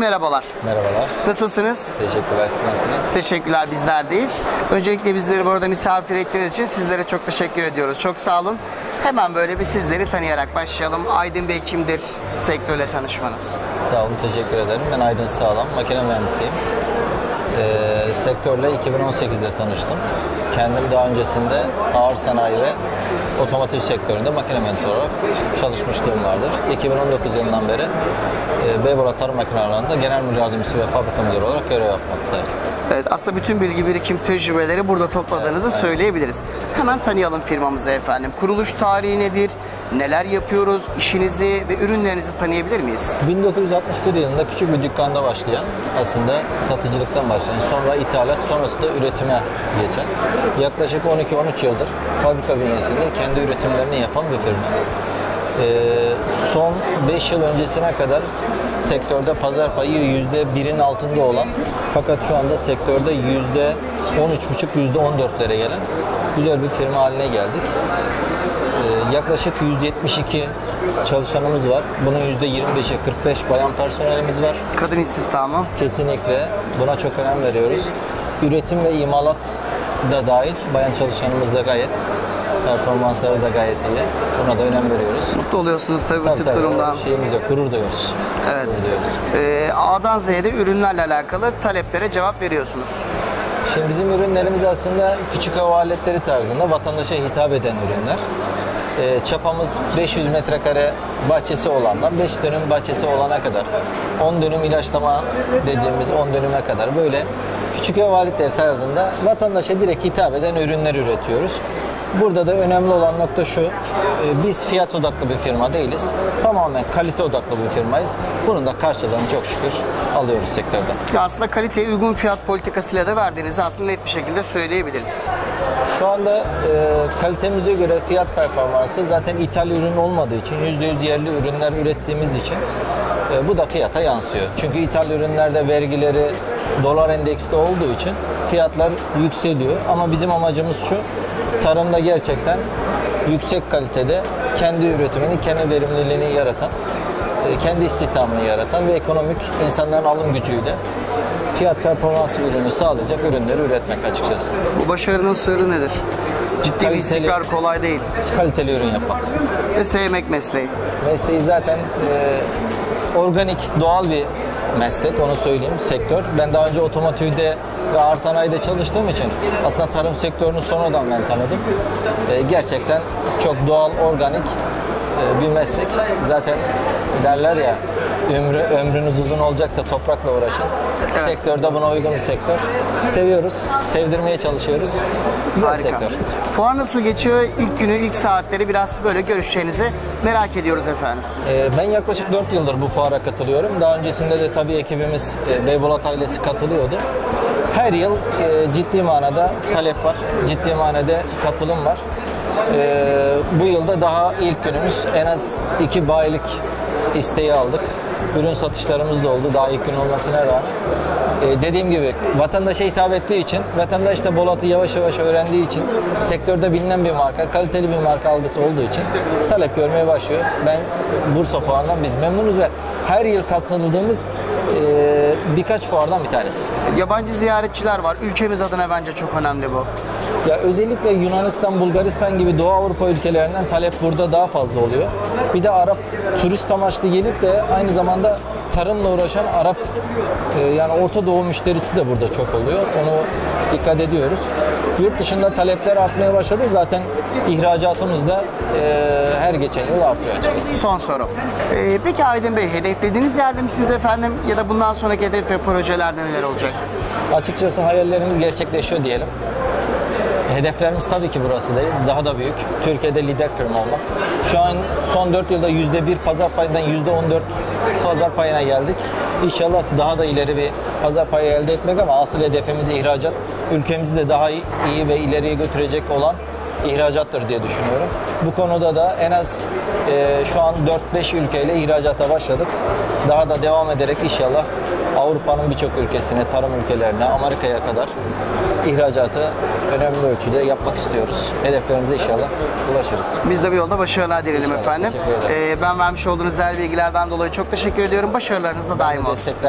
Merhabalar. Merhabalar. Nasılsınız? Teşekkürler. Siz nasılsınız? Teşekkürler bizlerdeyiz. Öncelikle bizleri burada misafir ettiğiniz için sizlere çok teşekkür ediyoruz. Çok sağ olun. Hemen böyle bir sizleri tanıyarak başlayalım. Aydın Bey kimdir? Sektörle tanışmanız. Sağ olun. Teşekkür ederim. Ben Aydın Sağlam. Makine mühendisiyim. Ee, sektörle 2018'de tanıştım. Kendim daha öncesinde ağır sanayi ve otomotiv sektöründe makine mühendisi olarak çalışmışlığım vardır. 2019 yılından beri e, Beybola Tarım Makinelerinde genel müdür yardımcısı ve fabrika müdürü olarak görev yapmaktayım. Evet, aslında bütün bilgi birikim tecrübeleri burada topladığınızı söyleyebiliriz. Hemen tanıyalım firmamızı efendim. Kuruluş tarihi nedir? Neler yapıyoruz? İşinizi ve ürünlerinizi tanıyabilir miyiz? 1961 yılında küçük bir dükkanda başlayan, aslında satıcılıktan başlayan, sonra ithalat, sonrasında üretime geçen, yaklaşık 12-13 yıldır fabrika bünyesinde kendi üretimlerini yapan bir firma. Ee, son 5 yıl öncesine kadar sektörde pazar payı %1'in altında olan fakat şu anda sektörde %13,5 %14'lere gelen güzel bir firma haline geldik. Ee, yaklaşık 172 çalışanımız var. Bunun %25'i 45 bayan personelimiz var. Kadın istihdamı. Kesinlikle buna çok önem veriyoruz. Üretim ve imalat da dahil bayan çalışanımız da gayet performansları da gayet iyi. Buna da önem veriyoruz. Mutlu oluyorsunuz tabii bu Tabii tip tabii, durumdan. Şeyimiz yok, gurur duyuyoruz. Evet. Gurur duyuyoruz. Ee, A'dan Z'ye de ürünlerle alakalı taleplere cevap veriyorsunuz. Şimdi bizim ürünlerimiz aslında küçük hava aletleri tarzında vatandaşa hitap eden ürünler. Ee, çapamız 500 metrekare bahçesi olandan 5 dönüm bahçesi olana kadar 10 dönüm ilaçlama dediğimiz 10 dönüme kadar böyle küçük ev aletleri tarzında vatandaşa direkt hitap eden ürünler üretiyoruz. Burada da önemli olan nokta şu, e, biz fiyat odaklı bir firma değiliz. Tamamen kalite odaklı bir firmayız. Bunun da karşılığını çok şükür alıyoruz sektörde. Ya aslında kaliteye uygun fiyat politikasıyla da verdiğinizi aslında net bir şekilde söyleyebiliriz. Şu anda e, kalitemize göre fiyat performansı zaten ithal ürün olmadığı için %100 yerli ürünler ürettiğimiz için e, bu da fiyata yansıyor. Çünkü ithal ürünlerde vergileri dolar endeksli olduğu için fiyatlar yükseliyor. Ama bizim amacımız şu, tarımda gerçekten yüksek kalitede kendi üretimini, kendi verimliliğini yaratan, e, kendi istihdamını yaratan ve ekonomik insanların alım gücüyle fiyat performansı ürünü sağlayacak ürünleri üretmek açıkçası. Bu başarının sırrı nedir? Ciddi bir Kaliteli- istikrar kolay değil. Kaliteli ürün yapmak. Ve sevmek mesleği. Mesleği zaten e, organik, doğal bir meslek onu söyleyeyim sektör. Ben daha önce otomotivde ve ağır sanayide çalıştığım için aslında tarım sektörünü sonradan ben tanıdım. E, gerçekten çok doğal, organik e, bir meslek. Zaten derler ya ömrü, ömrünüz uzun olacaksa toprakla uğraşın. Evet. Sektörde buna uygun bir sektör. Seviyoruz, sevdirmeye çalışıyoruz. Güzel Harika. sektör. Fuar nasıl geçiyor? İlk günü, ilk saatleri biraz böyle görüşlerinizi merak ediyoruz efendim. Ee, Ben yaklaşık 4 yıldır bu fuara katılıyorum. Daha öncesinde de tabii ekibimiz e, Beybolat ailesi katılıyordu. Her yıl e, ciddi manada talep var, ciddi manada katılım var. Ee, Bu yılda daha ilk günümüz en az iki bayilik isteği aldık. Ürün satışlarımız da oldu daha ilk gün olmasına rağmen. Ee, dediğim gibi vatandaşa hitap ettiği için, vatandaş da Bolat'ı yavaş yavaş öğrendiği için, sektörde bilinen bir marka, kaliteli bir marka algısı olduğu için talep görmeye başlıyor. Ben Bursa Fuarı'ndan biz memnunuz ve her yıl katıldığımız e, birkaç fuardan bir tanesi. Yabancı ziyaretçiler var. Ülkemiz adına bence çok önemli bu. Ya özellikle Yunanistan, Bulgaristan gibi Doğu Avrupa ülkelerinden talep burada daha fazla oluyor. Bir de Arap turist amaçlı gelip de aynı zamanda tarımla uğraşan Arap e, yani Orta Doğu müşterisi de burada çok oluyor. Onu dikkat ediyoruz. Yurt dışında talepler artmaya başladı. Zaten ihracatımız da e, her geçen yıl artıyor açıkçası. Son soru. Ee, peki Aydın Bey, hedeflediğiniz yerde misiniz efendim? Ya da bundan sonraki hedef ve projelerde neler olacak? Açıkçası hayallerimiz gerçekleşiyor diyelim. Hedeflerimiz tabii ki burası değil. Daha da büyük. Türkiye'de lider firma olmak. Şu an son 4 yılda %1 pazar payından %14 pazar payına geldik. İnşallah daha da ileri bir pazar payı elde etmek ama asıl hedefimiz ihracat. Ülkemizi de daha iyi ve ileriye götürecek olan ihracattır diye düşünüyorum. Bu konuda da en az e, şu an 4-5 ülkeyle ihracata başladık. Daha da devam ederek inşallah Avrupa'nın birçok ülkesine, tarım ülkelerine, Amerika'ya kadar ihracatı önemli ölçüde yapmak istiyoruz. Hedeflerimize inşallah ulaşırız. Biz de bu yolda başarılar dilerim İnşallah, efendim. teşekkür ederim. Ee, ben vermiş olduğunuz değerli bilgilerden dolayı çok teşekkür ediyorum. Başarılarınız da daim olsun. Destekler